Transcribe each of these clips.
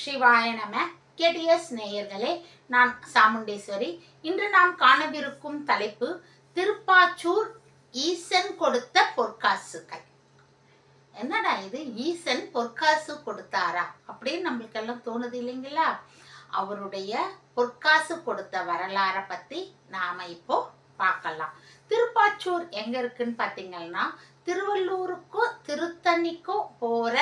சிவாய நம. கேடிஎஸ் நேயர்களே நான் சாமுண்டேஸ்வரி. இன்று நாம் காணவிருக்கும் தலைப்பு திருப்பாச்சூர் ஈசன் கொடுத்த பொற்காசுகள் என்னடா இது? ஈசன் பொற்காசு கொடுத்தாரா? அப்படின்னு நம்மளுக்கெல்லாம் தோணுது இல்லைங்களா? அவருடைய பொற்காசு கொடுத்த வரலாறை பத்தி நாம இப்போ பார்க்கலாம். திருப்பாச்சூர் எங்க இருக்குன்னு பாத்தீங்கன்னா திருவள்ளூருக்கும் திருத்தணிக்கும் போற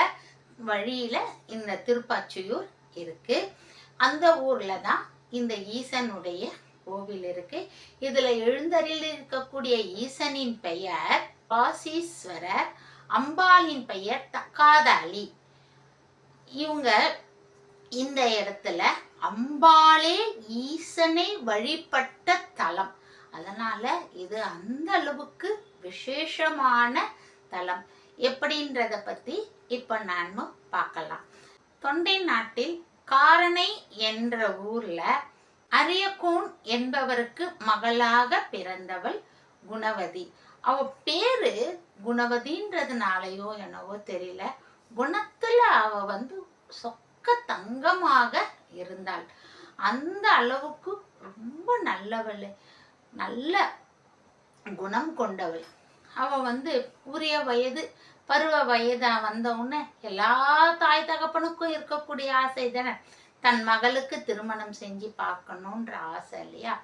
வழியில இந்த திருப்பாச்சியூர் இருக்கு. அந்த ஊரில் தான் இந்த ஈசனுடைய கோவில் இருக்கு. இதுல எழுந்தரில் இருக்கக்கூடிய ஈசனின் பெயர் பாசீஸ்வரர் அம்பாளின் பெயர் தக்காதாளி. இவங்க இந்த இடத்துல அம்பாளே ஈசனை வழிபட்ட தலம். அதனால இது அந்த அளவுக்கு விசேஷமான தலம். எப்படின்றத பத்தி இப்ப நாம பார்க்கலாம். தொண்டை நாட்டில் காரணை என்ற ஊர்ல அரியகோன் என்பவருக்கு மகளாக பிறந்தவள் குணவதி. அவ பேரு குணவதின்றதுனாலயோ என்னவோ தெரியல. குணத்துல அவ வந்து சொக்க தங்கமாக இருந்தாள். அந்த அளவுக்கு ரொம்ப நல்லவள். நல்ல குணம் கொண்டவள். அவ வந்து உரிய வயது பருவ வயதா வந்த உடனே எல்லா தாய் தகப்பனுக்கும் இருக்கக்கூடிய ஆசை தானே? தன் மகளுக்கு திருமணம் செஞ்சு பார்க்கணுன்ற ஆசை இல்லையா?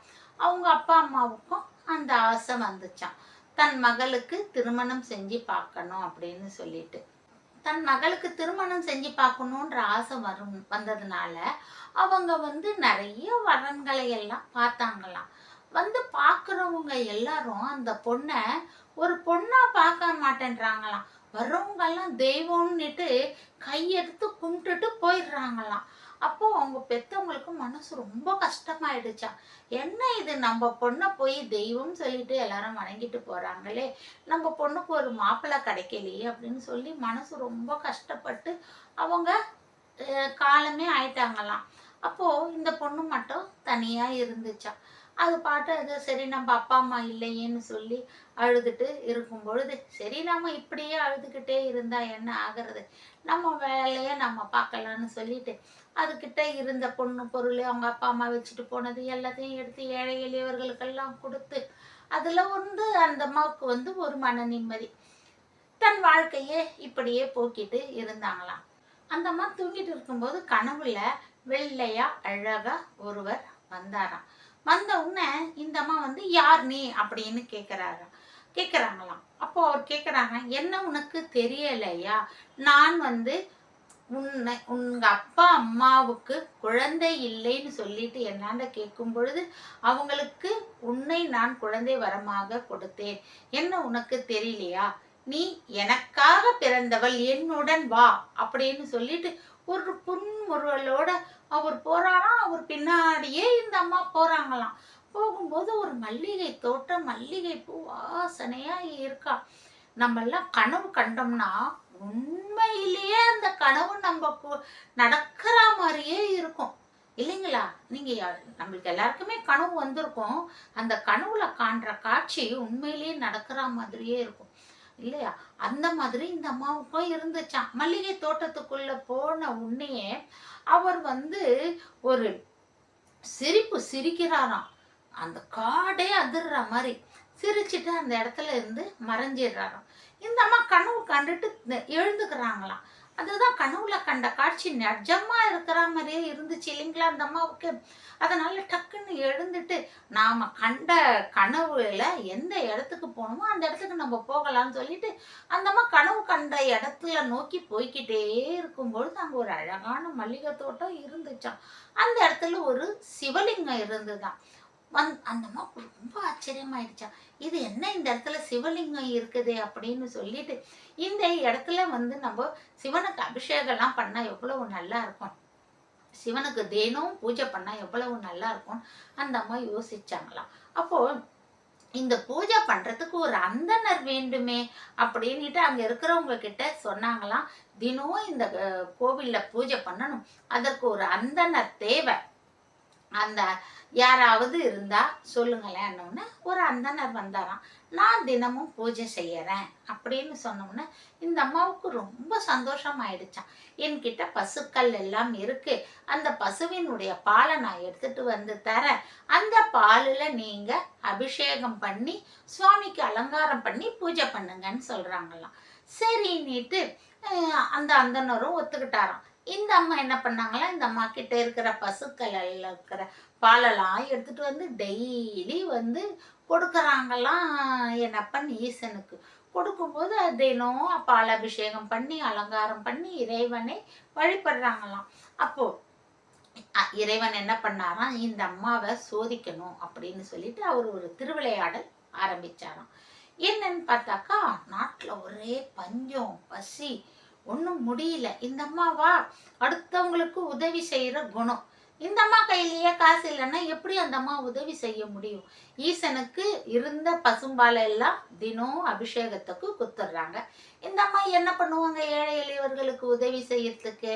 அவங்க அப்பா அம்மாவுக்கும் அந்த ஆசை வந்துச்சான் தன் மகளுக்கு திருமணம் செஞ்சு பார்க்கணும் அப்படின்னு சொல்லிட்டு. தன் மகளுக்கு திருமணம் செஞ்சு பார்க்கணுன்ற ஆசை வரும் வந்ததுனால அவங்க வந்து நிறைய வரன்களை எல்லாம் பார்த்தாங்களாம். வந்து பார்க்குறவங்க எல்லாரும் அந்த பொண்ணை ஒரு பொண்ணா பார்க்க மாட்டேன்றாங்களாம். வர்றவங்கெல்லாம் தெய்வம்னுட்டு கையெடுத்து கும்பிட்டுட்டு போயிடுறாங்களாம். அப்போ அவங்க பெத்தவங்களுக்கு மனசு ரொம்ப கஷ்டமாயிடுச்சா? என்ன இது? நம்ம பொண்ணை போய் தெய்வம் சொல்லிட்டு எல்லாரும் வணங்கிட்டு போறாங்களே. நம்ம பொண்ணுக்கு ஒரு மாப்பிள்ளை கிடைக்கலையே அப்படின்னு சொல்லி மனசு ரொம்ப கஷ்டப்பட்டு அவங்க காலமே ஆயிட்டாங்களாம். அப்போ இந்த பொண்ணு மட்டும் தனியா இருந்துச்சா? அது பாட்டு அது சரி நம்ம அப்பா அம்மா இல்லையேன்னு சொல்லி அழுதுட்டு இருக்கும் பொழுது சரி நம்ம இப்படியே அழுதுகிட்டே இருந்தா என்ன ஆகிறது? நம்ம வேலையை நம்ம பார்க்கலான்னு சொல்லிட்டு அதுகிட்ட இருந்த பொண்ணு பொருள் அவங்க அப்பா அம்மா வச்சுட்டு போனது எல்லாத்தையும் எடுத்து ஏழை எளியவர்களுக்கெல்லாம் கொடுத்து அதுல வந்து அந்த அம்மாவுக்கு வந்து ஒரு மன நிம்மதி. தன் வாழ்க்கையே இப்படியே போக்கிட்டு இருந்தாங்களாம். அந்த அம்மா தூங்கிட்டு இருக்கும்போது கனவுல வெள்ளையா அழகா ஒருவர் வந்தாராம். வந்த உடனே இந்த அம்மா வந்து யார் நீ? அப்படின்னு கேட்குறாராம் கேட்குறாங்களாம் அப்போ அவர் கேட்குறாங்க என்ன உனக்கு தெரியலையா? நான் வந்து உன்னை உங்க அப்பா அம்மாவுக்கு குழந்தை இல்லைன்னு சொல்லிட்டு என்னாண்ட கேட்கும் பொழுது அவங்களுக்கு உன்னை நான் குழந்தை வரமாக கொடுத்தேன். என்ன உனக்கு தெரியலையா? நீ எனக்காக பிறந்தவள் என்னுடன் வா அப்படின்னு சொல்லிட்டு ஒரு புன்முறுவலோட அவர் போறாராம். அவர் பின்னாடியே இந்த அம்மா போறாங்களாம். போகும்போது ஒரு மல்லிகை தோட்டம் மல்லிகை பூ வாசனையா இருக்கா. நம்ம எல்லாம் கனவு கண்டோம்னா உண்மையிலேயே அந்த கனவு நம்ம நடக்கிற மாதிரியே இருக்கும். இல்லைங்களா? நீங்க நம்மளுக்கு எல்லாருக்குமே கனவு வந்திருக்கும். அந்த கனவுல காண்ற காட்சி உண்மையிலேயே நடக்கிற மாதிரியே இருக்கும். இல்லையா? அந்த மாதிரி இந்த அம்மாவுக்கும் இருந்துச்சான் மல்லிகை தோட்டத்துக்குள்ள போன உன்னையே அவர் வந்து ஒரு சிரிப்பு சிரிக்கிறாராம். அந்த காடே அதிர்ற மாதிரி சிரிச்சிட்டு அந்த இடத்துல இருந்து மறைஞ்சிடுறாராம். இந்த அம்மா கனவு கண்டுட்டு எழுந்துக்கிறாங்களாம். அதுதான் கனவுல கண்ட காட்சி. நிஜமா இருக்கிற மாதிரியே இருந்துச்சு இல்லைங்களா அந்த அம்மாவுக்கு? அதனால டக்குன்னு எழுந்துட்டு நாம கண்ட கனவுல எந்த இடத்துக்கு போகணுமோ அந்த இடத்துக்கு நம்ம போகலாம்னு சொல்லிட்டு அந்த அம்மா கனவு கண்ட இடத்துல நோக்கி போய்கிட்டே இருக்கும்பொழுது அங்கே ஒரு அழகான மல்லிகை தோட்டம் இருந்துச்சாம். அந்த இடத்துல ஒரு சிவலிங்கம் இருந்துதான் வந் அந்த அம்மாவுக்கு ரொம்ப ஆச்சரியமாயிடுச்சா. இது என்ன இந்த இடத்துல சிவலிங்கம் இருக்குது அப்படின்னு சொல்லிட்டு இந்த இடத்துல வந்து நம்ம சிவனுக்கு அபிஷேகம்லாம் பண்ணா எவ்வளவு நல்லா இருக்கும். சிவனுக்கு தினம் பூஜை பண்ணா எவ்வளவு நல்லா இருக்கும். அந்த அம்மா யோசிச்சாங்களாம். அப்போ இந்த பூஜை பண்றதுக்கு ஒரு அந்தனர் வேண்டுமே அப்படின்னுட்டு அங்க இருக்கிறவங்க கிட்ட சொன்னாங்களாம். தினமும் இந்த கோவில்ல பூஜை பண்ணணும். அதற்கு ஒரு அந்தனர் தேவை. அந்த யாராவது இருந்தா சொல்லுங்களேன்னு ஒரு அந்தனர் வந்தாராம். நான் தினமும் பூஜை செய்யறேன் அப்படின்னு சொன்னோம்னா இந்த அம்மாவுக்கு ரொம்ப சந்தோஷம் ஆயிடுச்சான் என்கிட்ட பசுக்கள் எல்லாம் இருக்கு. அந்த பசுவினுடைய பாலை நான் எடுத்துட்டு வந்து தரேன். அந்த பாலில் நீங்க அபிஷேகம் பண்ணி சுவாமிக்கு அலங்காரம் பண்ணி பூஜை பண்ணுங்கன்னு சொல்றாங்களாம். சரின்னுட்டு அந்த அந்தனரும் ஒத்துக்கிட்டாராம். இந்த அம்மா என்ன பண்ணாங்களா? இந்த அம்மா கிட்ட இருக்கிற பசுக்கள் இருக்கிற பாலெல்லாம் எடுத்துட்டு வந்து டெய்லி வந்து கொடுக்குறாங்களாம் என் அப்பன் ஈசனுக்கு. கொடுக்கும்போது அது தினம் பால் அபிஷேகம் பண்ணி அலங்காரம் பண்ணி இறைவனை வழிபடுறாங்களாம். அப்போ இறைவன் என்ன பண்ணாராம்? இந்த அம்மாவை சோதிக்கணும் அப்படின்னு சொல்லிட்டு அவர் ஒரு திருவிளையாடல் ஆரம்பிச்சாராம். என்னன்னு பார்த்தாக்கா நாட்டில் ஒரே பஞ்சம் பசி. ஒன்றும் முடியல. இந்த அம்மாவா? அடுத்தவங்களுக்கு உதவி செய்கிற குணம். இந்த அம்மா கையிலேயே காசு இல்லைன்னா எப்படி அந்த அம்மா உதவி செய்ய முடியும்? ஈசனுக்கு இருந்த பசும்பாலை எல்லாம் தினம் அபிஷேகத்துக்கு குத்துடுறாங்க இந்த அம்மா என்ன பண்ணுவாங்க? ஏழை எளியவர்களுக்கு உதவி செய்யறதுக்கு.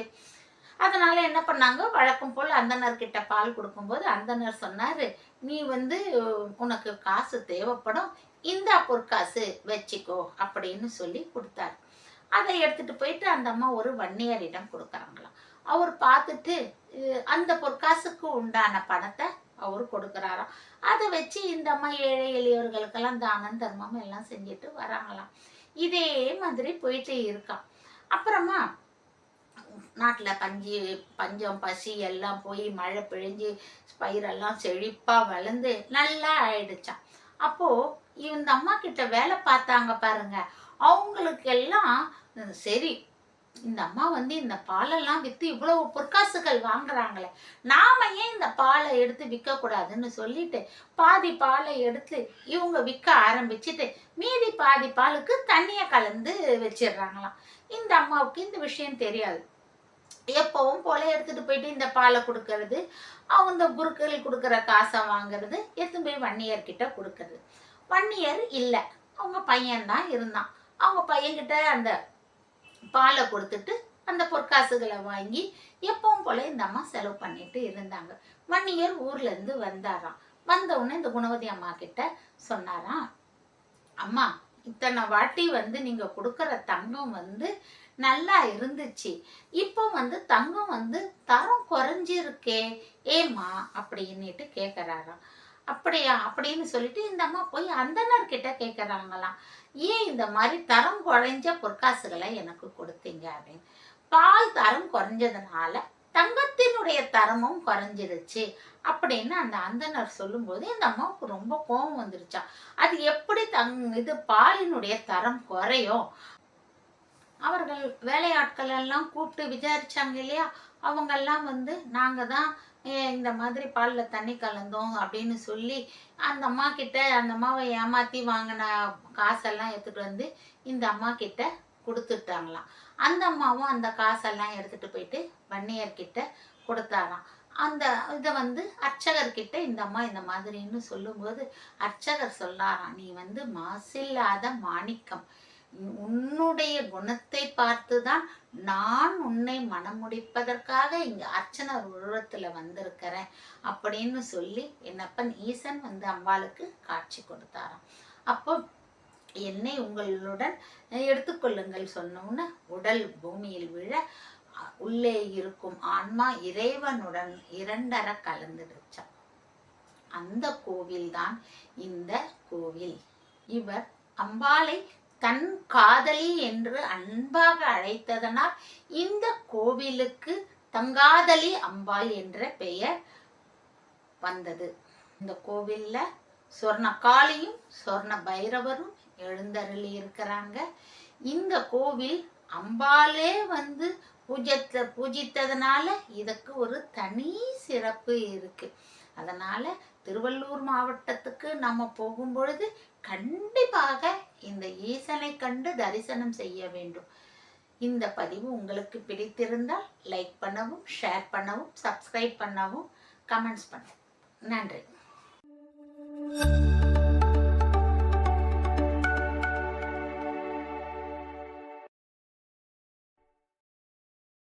அதனால என்ன பண்ணாங்க? வழக்கம் போல் அந்தனர்கிட்ட பால் கொடுக்கும்போது அந்தனர் சொன்னாரு நீ வந்து உனக்கு காசு தேவைப்படும். இந்த பொற்காசு வச்சுக்கோ அப்படின்னு சொல்லி கொடுத்தாரு. அதை எடுத்துட்டு போயிட்டு அந்த அம்மா ஒரு வன்னியரிடம் கொடுக்குறாங்களாம். அவர் பார்த்துட்டு அந்த பொற்காசுக்கு உண்டான பணத்தை அவர் கொடுக்குறாராம். அதை வச்சு இந்த அம்மா ஏழை எளியவர்களுக்கெல்லாம் தானம் தர்மம் எல்லாம் செஞ்சுட்டு வராங்களாம். இதே மாதிரி போயிட்டு இருக்கான் அப்புறமா நாட்டில் பஞ்சு பஞ்சம் பசி எல்லாம் போய் மழை பிழிஞ்சு பயிரெல்லாம் செழிப்பாக வளர்ந்து நல்லா ஆயிடுச்சான் அப்போது இந்த அம்மா கிட்ட வேலை பார்த்தாங்க பாருங்க. அவங்களுக்கெல்லாம் சரி. இந்த அம்மா வந்து இந்த பாலெல்லாம் விற்று இவ்வளவு பொற்காசுகள் வாங்குறாங்களே. நாம ஏன் இந்த பாலை எடுத்து விற்கக்கூடாதுன்னு சொல்லிட்டு பாதி பாலை எடுத்து இவங்க விற்க ஆரம்பிச்சுட்டு மீதி பாதி பாலுக்கு தண்ணியை கலந்து வச்சிடுறாங்களாம். இந்த அம்மாவுக்கு இந்த விஷயம் தெரியாது. எப்பவும் போல எடுத்துட்டு போயிட்டு இந்த பாலை கொடுக்கறது அவங்க இந்த குருக்கள் கொடுக்குற காசை வாங்குறது எடுத்து போய் வன்னியர்கிட்ட கொடுக்கறது. வன்னியர் இல்லை. அவங்க பையன்தான் இருந்தான். அவங்க பையன்கிட்ட அந்த பாலை கொடுத்துட்டு அந்த பொற்காசுகளை வாங்கி எப்பவும் போல இந்த அம்மா செலவு பண்ணிட்டு இருந்தாங்க. வன்னியர் ஊர்ல இருந்து வந்தாராம். வந்த உடனே இந்த குணவதி அம்மா கிட்ட சொன்னாராம் அம்மா இத்தனை வாட்டி வந்து நீங்க கொடுக்கற தங்கம் வந்து நல்லா இருந்துச்சு. இப்போ வந்து தங்கம் வந்து தரம் குறைஞ்சிருக்கே ஏம்மா? அப்படின்னுட்டு கேட்குறாராம் அப்படியா? அப்படின்னு சொல்லிட்டு இந்த அம்மா போய் அந்தனர் கிட்ட கேட்குறாங்களாம் ஏன் இந்த மாதிரி தரம் குறைஞ்ச பொற்காசுகளை எனக்கு கொடுத்தீங்க? அப்படின்னு. பால் தரம் குறைஞ்சதுனால தங்கத்தினுடைய தரமும் குறைஞ்சிருச்சு அப்படின்னு அந்த அந்தனர் சொல்லும்போது இந்த அம்மாவுக்கு ரொம்ப கோபம் வந்துருச்சா அது எப்படி தங் இது பாலினுடைய தரம் குறையும் அவர்கள் வேலையாட்கள் எல்லாம் கூப்பிட்டு விசாரிச்சாங்க இல்லையா? அவங்கெல்லாம் வந்து நாங்கள் தான் இந்த மாதிரி பாலில் தண்ணி கலந்தோம் அப்படின்னு சொல்லி அந்த அம்மா கிட்ட அந்த அம்மாவை ஏமாற்றி வாங்கின காசெல்லாம் எடுத்துட்டு வந்து இந்த அம்மா கிட்ட கொடுத்துட்டாங்களாம். அந்த அம்மாவும் அந்த காசெல்லாம் எடுத்துட்டு போயிட்டு வன்னியர்கிட்ட கொடுத்தாராம். அந்த இதை வந்து அர்ச்சகர்கிட்ட இந்த அம்மா இந்த மாதிரின்னு சொல்லும்போது அர்ச்சகர் சொல்லாராம் நீ வந்து மாசில்லாத மாணிக்கம். உன்னுடைய குணத்தை பார்த்துதான் நான் உன்னை மனமுடிப்பதற்காக இங்க அர்ச்சனர் உருவத்துல வந்திருக்கிறேன் அப்படின்னு சொல்லி என்னப்பன் ஈசன் வந்து அம்பாளுக்கு காட்சி கொடுத்தாராம். அப்போ என்னை உங்களுடன் எடுத்துக்கொள்ளுங்கள் சொன்னோம்னு உடல் பூமியில் விழ உள்ளே இருக்கும் ஆன்மா இறைவனுடன் இரண்டர கலந்துடுச்சான் அந்த கோவில்தான் இந்த கோவில். இவர் அம்பாளை தன் காதலி என்று அன்பாக அழைத்ததனால் இந்த கோவிலுக்கு தங்காதலி அம்பாள் என்ற பெயர் வந்தது. இந்த கோவில்ல சொர்ணக்காளியும் சொர்ண பைரவரும் எழுந்தருளி இருக்கிறாங்க. இந்த கோவில் அம்பாலே வந்து பூஜத்த பூஜித்ததுனால இதுக்கு ஒரு தனி சிறப்பு இருக்கு. அதனால திருவள்ளூர் மாவட்டத்துக்கு நம்ம போகும் பொழுது கண்டிப்பாக இந்த ஈசனை கண்டு தரிசனம் செய்ய வேண்டும். இந்த பதிவு உங்களுக்கு பிடித்திருந்தால் லைக் பண்ணவும் ஷேர் பண்ணவும் சப்ஸ்கிரைப் பண்ணவும் கமெண்ட்ஸ் பண்ணவும். நன்றி.